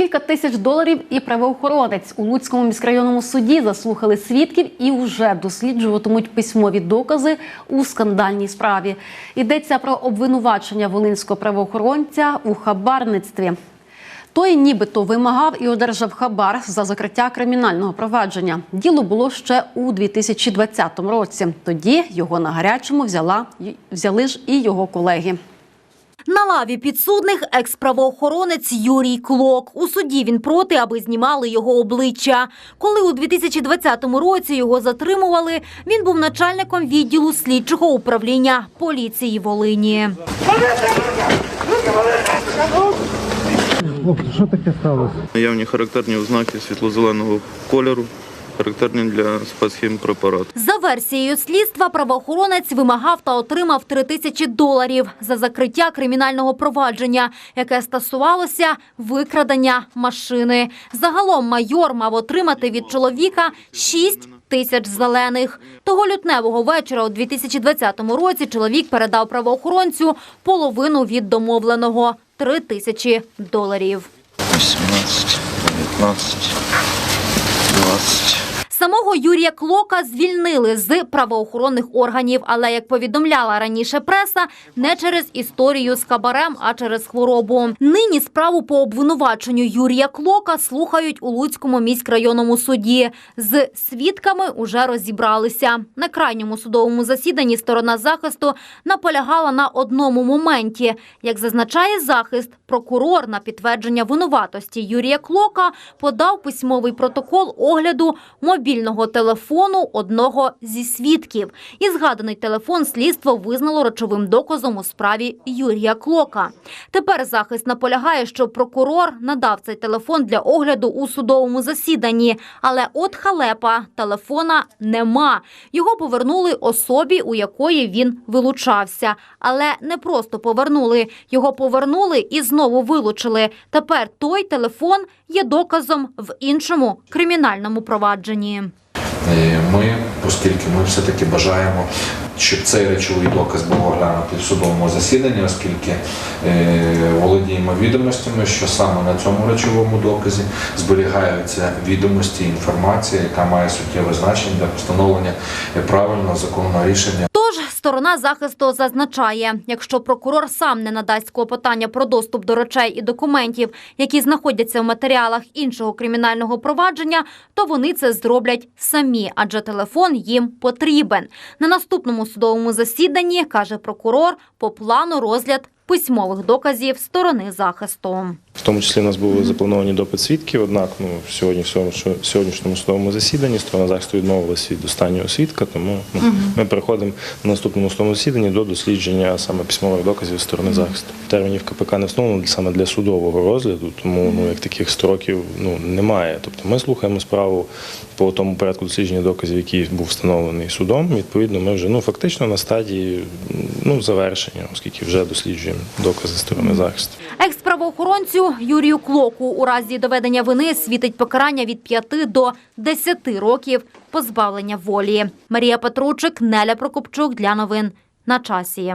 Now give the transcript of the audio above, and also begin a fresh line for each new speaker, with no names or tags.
Кілька тисяч доларів і правоохоронець у Луцькому міськрайонному суді заслухали свідків і вже досліджуватимуть письмові докази у скандальній справі. Йдеться про обвинувачення волинського правоохоронця у хабарництві. Той нібито вимагав і одержав хабар за закриття кримінального провадження. Діло було ще у 2020 році. Тоді його на гарячому взяла взяли ж і його колеги.
На лаві підсудних екс-правоохоронець Юрій Клок. У суді він проти, аби знімали його обличчя. Коли у 2020 році його затримували, він був начальником відділу слідчого управління поліції Волині.
Хлопці, що таке сталося?
Наявні характерні ознаки світло-зеленого кольору, характерні для спецхімпрепарату.
За версією слідства, правоохоронець вимагав та отримав 3 тисячі доларів за закриття кримінального провадження, яке стосувалося викрадення машини. Загалом майор мав отримати від чоловіка 6 тисяч зелених. Того лютневого вечора у 2020 році чоловік передав правоохоронцю половину від домовленого – 3 тисячі доларів.
18, 19, 20.
Самого Юрія Клока звільнили з правоохоронних органів, але як повідомляла раніше преса, не через історію з хабарем, а через хворобу. Нині справу по обвинуваченню Юрія Клока слухають у Луцькому міськрайонному суді. З свідками уже розібралися. На крайньому судовому засіданні сторона захисту наполягала на одному моменті. Як зазначає захист, прокурор на підтвердження винуватості Юрія Клока подав письмовий протокол огляду мобільного телефону одного зі свідків. І згаданий телефон слідство визнало речовим доказом у справі Юрія Клока. Тепер захист наполягає, що прокурор надав цей телефон для огляду у судовому засіданні. Але от халепа телефона нема. Його повернули особі, у якої він вилучався. Але не просто повернули. Його повернули і знову вилучили. Тепер той телефон є доказом в іншому кримінальному провадженні.
Ми, оскільки ми все-таки бажаємо, щоб цей речовий доказ був оглянутий в судовому засіданні, оскільки е, володіємо відомостями, що саме на цьому речовому доказі зберігаються відомості, інформація, яка має суттєве значення для постановлення правильного законного рішення.
Сторона захисту зазначає, якщо прокурор сам не надасть клопотання про доступ до речей і документів, які знаходяться в матеріалах іншого кримінального провадження, то вони це зроблять самі, адже телефон їм потрібен. На наступному судовому засіданні каже прокурор по плану розгляд письмових доказів сторони захисту.
В тому числі у нас були заплановані допит свідків, однак ну, сьогодні в цьому- в сьогоднішньому судовому засіданні сторона захисту відмовилася від останнього свідка, тому ну, ми переходимо на наступному судовому засіданні до дослідження саме письмових доказів сторони захисту. Термінів КПК не встановлено саме для судового розгляду, тому ну, як таких строків ну, немає. Тобто ми слухаємо справу по тому порядку дослідження доказів, який був встановлений судом. Відповідно, ми вже ну, фактично на стадії ну, завершення, оскільки вже досліджуємо докази сторони захисту.
Екс-правоохоронцю Юрію Клоку у разі доведення вини світить покарання від 5 до 10 років позбавлення волі. Марія Петручик, Неля Прокопчук для новин на часі.